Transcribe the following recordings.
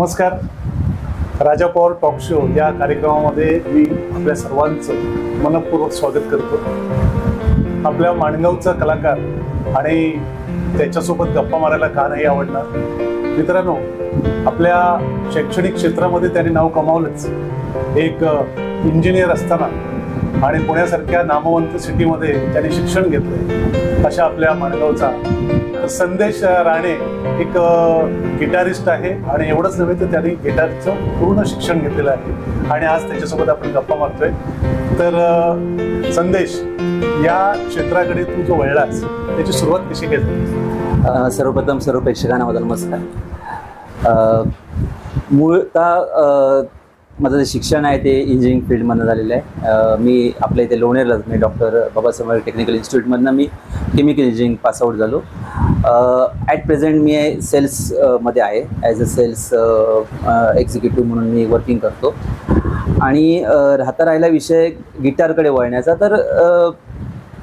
नमस्कार. राजा power talk show या कार्यक्रमामध्ये मी आपल्या सर्वांचं मनपूर्वक स्वागत करतो. आपल्या माणगावचा कलाकार आणि त्याच्यासोबत गप्पा मारायला का नाही आवडणार? मित्रांनो आपल्या शैक्षणिक क्षेत्रामध्ये त्याने नाव कमावलंच. एक इंजिनियर असताना आणि पुण्यासारख्या नामवंत सिटीमध्ये त्यांनी शिक्षण घेतलं अशा आपल्या माणगावचा संदेश राणे एक गिटारिस्ट आहे आणि एवढंच नव्हे तर त्यांनी गिटारचं पूर्ण शिक्षण घेतलेलं आहे. आणि आज त्याच्यासोबत आपण गप्पा मारतोय. तर संदेश या क्षेत्राकडे तू जो वळलास त्याची सुरुवात कशी केली? सर्वप्रथम सर्व प्रेक्षकांना माझा नमस्कार. मूळ मूळतः माझं जे शिक्षण आहे ते इंजिनिअरिंग फील्डमधनं झालेलं आहे. मी आपल्या इथे लोणेरला मी डॉक्टर बाबासाहेब टेक्निकल इन्स्टिट्यूटमधनं मी केमिकल इंजिनिअरिंग पासआउट झालो. ॲट प्रेझेंट मी सेल्समध्ये आहे. ॲज अ सेल्स एक्झिक्युटिव्ह म्हणून मी वर्किंग करतो. आणि राहता राहिला विषय गिटारकडे वळण्याचा तर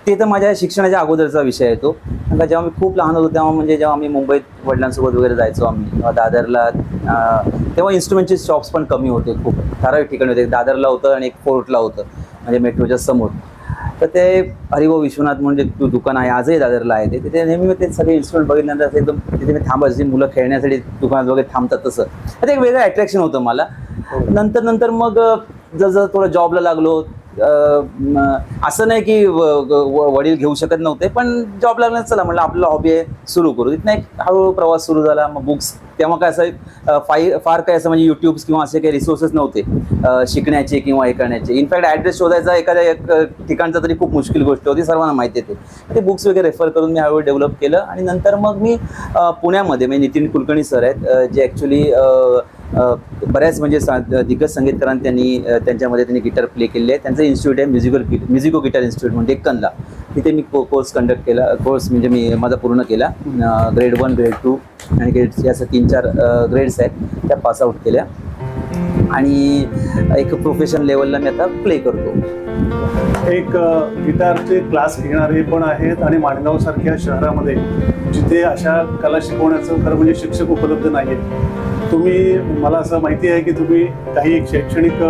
ते तर माझ्या शिक्षणाच्या अगोदरचा विषय येतो कारण का जेव्हा मी खूप लहान होतो तेव्हा म्हणजे जेव्हा आम्ही मुंबईत वडिलांसोबत वगैरे जायचो आम्ही. दादरला तेव्हा इन्स्ट्रुमेंटचे शॉप्स पण कमी होते खूप. ठराविक ठिकाणी होते. दादरला होतं आणि एक फोर्टला होतं म्हणजे मेट्रोच्या समोर. तर ते हरिभाऊ विश्वनाथ म्हणजे तू दुकान आहे आजही दादरला आहे ते. तिथे नेहमी ते सगळे इन्स्ट्रुमेंट बघितल्यानंतर असं एकदम तिथे मी थांबायची. मुलं खेळण्यासाठी दुकानात वगैरे थांबतात तसं. तर ते एक वेगळं अट्रॅक्शन होतं मला. नंतर नंतर मग जसं थोडं जॉबला लागलो असं नाही की व- व- वडील घेऊ शकत नव्हते पण जॉब लागला चला म्हटलं आपला हॉबी आहे सुरू करू. तिथनं एक हळूहळू प्रवास सुरू झाला मग बुक्स तेव्हा काय असं फाई फार काय असं म्हणजे यूट्यूब्स किंवा असे काही रिसोर्सेस नव्हते शिकण्याचे किंवा हे करण्याचे. इनफॅक्ट ॲड्रेस शोधायचा एखाद्या एक ठिकाणचा तरी खूप मुश्किल गोष्ट होती सर्वांना माहिती येते ते बुक्स वगैरे रेफर करून मी हळूहळू डेव्हलप केलं आणि नंतर मग मी पुण्यामध्ये म्हणजे नितीन कुलकर्णी सर आहेत जे ॲक्च्युली बऱ्याच म्हणजे सा- दिग्गज संगीतकारांनी त्यांनी त्यांच्यामध्ये त्यांनी गिटार प्ले केले आहे त्यांचं इन्स्टिट्यूट आहे म्युझिकल म्युझिको गिटार इन्स्टिट्यूट म्हणजे डेक्कनला तिथे मी को कोर्स कंडक्ट केला. कोर्स म्हणजे मी माझा पूर्ण केला. ग्रेड वन ग्रेड टू आणि ग्रेड या असं तीन चार ग्रेड्स आहेत. त्या पास आऊट केल्या. आणि एक प्रोफेशन लेवलला मी आता प्ले करतो. एक गिटारचे क्लास घेणारे पण आहेत आणि माणगाव सारख्या शहरामध्ये जिथे अशा कला शिकवण्याचं खरं म्हणजे शिक्षक उपलब्ध नाही आहेत तुम्ही मला असं माहिती आहे की तुम्ही काही एक शैक्षणिक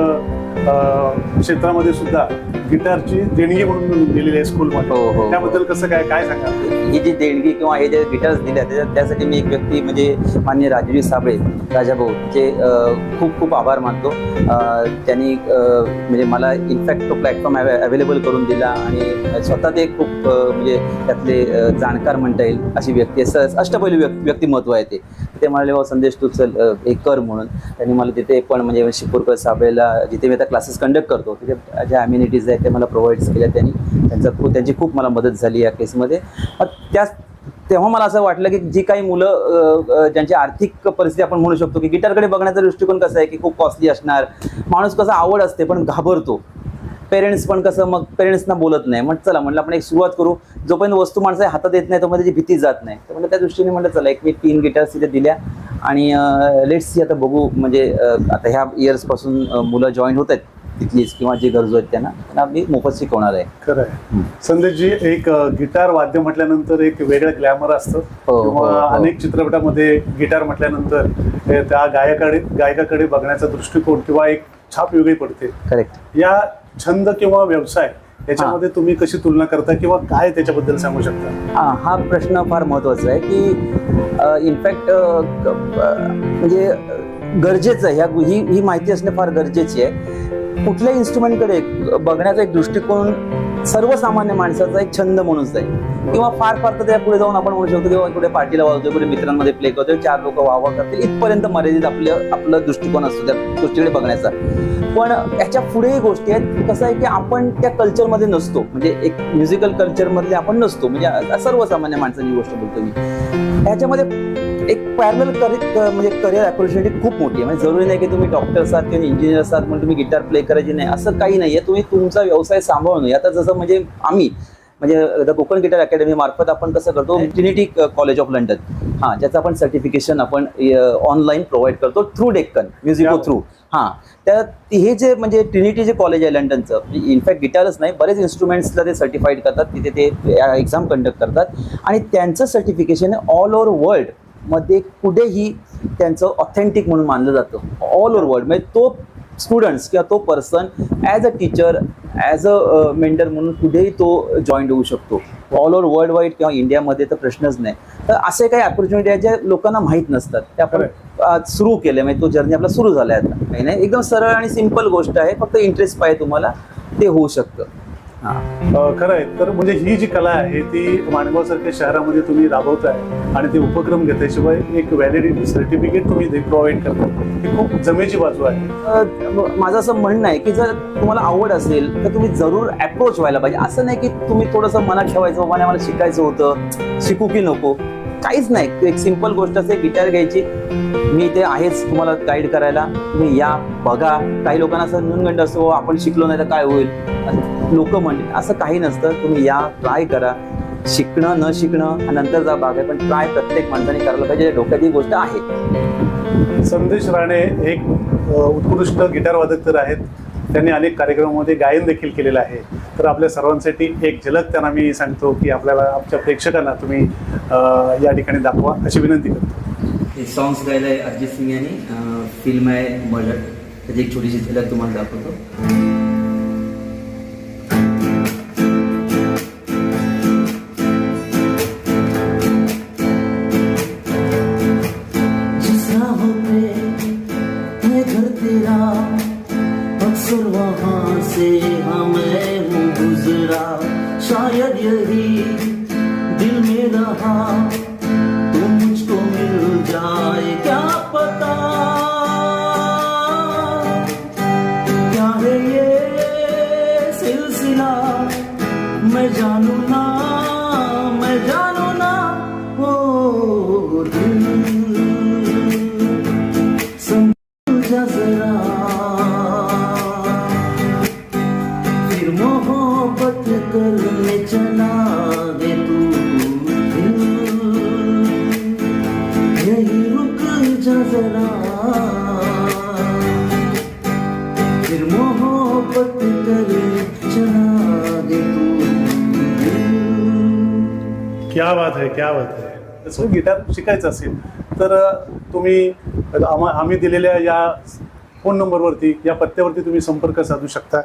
क्षेत्रामध्ये सुद्धा गिटारची देणगी म्हणून दिलेली आहे हो, स्कूलमध्ये हो. त्याबद्दल कसं काय काय सांगा ही जी देणगी किंवा हे जे गिटार्स दिल्या त्याच्या त्यासाठी मी एक व्यक्ती म्हणजे मान्य राजवी साबळे राजाभाऊ जे खूप खूप आभार मानतो. त्यांनी म्हणजे मला इनफॅक्ट तो प्लॅटफॉर्म अवेलेबल करून दिला आणि स्वतः ते खूप म्हणजे त्यातले जाणकार म्हणता येईल अशी व्यक्ती आहे. स- अष्टपैलू व्यक्ती व्यक्तिमत्व आहे ते. ते म्हणाले बाबा संदेश तू चल एक कर म्हणून. त्यांनी मला तिथे पण म्हणजे शिपूरकर साबळेला जिथे मी आता क्लासेस कंडक्ट करतो. तिथे ज्या अम्युनिटीज आहेत ते मला प्रोव्हाइड्स केल्या त्यांनी. त्यांचा खूप त्यांची खूप मला मदत झाली या केसमध्ये मग त्याच तेव्हा मला असं वाटलं की जी काही मुलं ज्यांची आर्थिक परिस्थिती आपण म्हणू शकतो की गिटारकडे बघण्याचा दृष्टिकोन कसा आहे की खूप कॉस्टली असणार. माणूस कसा आवड असते पण घाबरतो. पेरेंट्स पण कसं मग पेरेंट्सना बोलत नाही. मग चला म्हटलं आपण एक सुरुवात करू. जोपर्यंत वस्तू माणसं हातात येत नाही तोपर्यंत त्याची भीती जात नाही. तर म्हणजे त्या दृष्टीने म्हटलं चला एक मी तीन गिटार्स तिथे दिल्या. आणि लेट्स सी आता बघू म्हणजे आता ह्या इयर्सपासून मुलं जॉईन होत आहेत तिथलीच किंवा जे गरजू आहेत त्यांना त्यांना मी मोफत शिकवणार आहे. खरं आहे. संदेशजी एक गिटार वाद्य म्हटल्यानंतर एक वेगळं ग्लॅमर असतं. हो, किंवा हो, हो. अनेक चित्रपटामध्ये गिटार म्हटल्यानंतर त्या गायकाकडे गायकाकडे बघण्याचा दृष्टिकोन किंवा एक छाप वेगळी पडते. करेक्ट या छंद किंवा व्यवसाय याच्यामध्ये तुम्ही कशी तुलना करता किंवा काय त्याच्याबद्दल सांगू शकता? हा हा प्रश्न फार महत्त्वाचा आहे की इनफॅक्ट म्हणजे गरजेचं आहे. ह्या ही ही माहिती असणे फार गरजेची आहे. कुठल्या इन्स्ट्रुमेंटकडे बघण्याचा एक दृष्टिकोन सर्वसामान्य माणसाचा एक छंद म्हणूनच आहे किंवा फार फार तर त्या पुढे जाऊन आपण म्हणू शकतो किंवा कुठे पार्टीला वाजवतो कुठे मित्रांमध्ये प्ले करतो चार लोक वावा करतील. इथपर्यंत मर्यादित आपलं आपलं दृष्टिकोन असतो त्या गोष्टीकडे बघण्याचा. पण याच्या पुढेही गोष्टी आहेत कसं आहे की आपण त्या कल्चरमध्ये नसतो. म्हणजे एक म्युझिकल कल्चरमधले आपण नसतो. म्हणजे सर्वसामान्य माणसांची गोष्ट बोलतो मी. ह्याच्यामध्ये एक पॅरल करिअर म्हणजे करिअर ऑपॉर्च्युनिटी खूप मोठी आहे. म्हणजे जरुरी नाही की तुम्ही डॉक्टर आहात किंवा इंजिनियर आहात म्हणून तुम्ही गिटार प्ले करायची नाही. असं काही नाही आहे तुम्ही तुमचा व्यवसाय सांभाळून आता जसं म्हणजे आम्ही म्हणजे द कोकण गिटार अकॅडमी मार्फत आपण कसं करतो ट्रिनिटी कॉलेज ऑफ लंडन हां ज्याचं आपण सर्टिफिकेशन आपण ऑनलाईन प्रोव्हाइड करतो थ्रू डेक्कन म्युझिको थ्रू हां त्या हे जे म्हणजे ट्रिनिटी जे कॉलेज आहे लंडनचं इनफॅक्ट गिटारच नाही बरेच इन्स्ट्रुमेंट्सला ते सर्टिफाईड करतात तिथे ते एक्झाम कंडक्ट करतात. आणि त्यांचं सर्टिफिकेशन ऑल ओव्हर वर्ल्ड मध्ये कुठेही त्यांचं ऑथेंटिक म्हणून मानलं जातं. ऑल ओव्हर वर्ल्ड म्हणजे तो स्टुडंट्स किंवा तो person as a teacher as a mentor म्हणून कुठेही तो जॉईन होऊ शकतो. ऑल ओव्हर वर्ल्ड वाईड किंवा इंडियामध्ये तर प्रश्नच नाही. तर असे काही ऑपॉर्च्युनिटी आहेत ज्या लोकांना माहीत नसतात. ते आपण सुरू केलं म्हणजे तो जर्नी आपला सुरू झाला आहे आता. काही नाही. एकदम सरळ आणि सिंपल गोष्ट आहे. फक्त इंटरेस्ट पाहिजे तुम्हाला. ते होऊ शकतं. खरं आहे तर म्हणजे ही जी कला आहे ती माणगावसारख्या शहरामध्ये तुम्ही राबवताय आणि ते उपक्रम घेतल्याशिवाय एक व्हॅलिडिटी सर्टिफिकेट तुम्ही प्रोव्हाइड करता. ही खूप जमेची बाजू आहे. माझं असं म्हणणं आहे की जर तुम्हाला आवड असेल तर तुम्ही जरूर अप्रोच व्हायला पाहिजे. असं नाही की तुम्ही थोडंसं मनात ठेवायचं बाबा मला शिकायचं होतं. शिकू की नको? काहीच नाही. एक सिंपल गोष्ट असते गिटार घ्यायची. मी ते आहेच तुम्हाला गाईड करायला. तुम्ही या बघा. काही लोकांना असं नुनगंड असतो हो, आपण शिकलो नाही तर काय होईल? लोक म्हणतील असं काही नसतं. तुम्ही या ट्राय करा. शिकणं न शिकणं हा नंतर जा बाग आहे. पण ट्राय प्रत्येक माणसाने करायला पाहिजे. डोक्यात ही गोष्ट आहे. संदेश राणे एक उत्कृष्ट गिटार वादक तर आहेत. त्यांनी अनेक कार्यक्रमामध्ये गायन देखील केलेलं आहे. तर आपल्या सर्वांसाठी एक झलक त्यांना मी सांगतो की आपल्याला आमच्या प्रेक्षकांना तुम्ही या ठिकाणी दाखवा. अशी विनंती करतो. हे सॉंग्स गायलं आहे अरिजित सिंग यांनी. फिल्म आहे मर्डर त्याची एक छोटीशी झलक तुम्हाला दाखवतो. जा जरा फिर मोहब्बत करने चला दे तू। दिल क्या बात आहे क्या बात आहे तसं गिटार शिकायचं असेल तर तुम्ही आम्हा आम्ही दिलेल्या या फोन नंबरवरती या पत्त्यावरती तुम्ही संपर्क साधू शकता.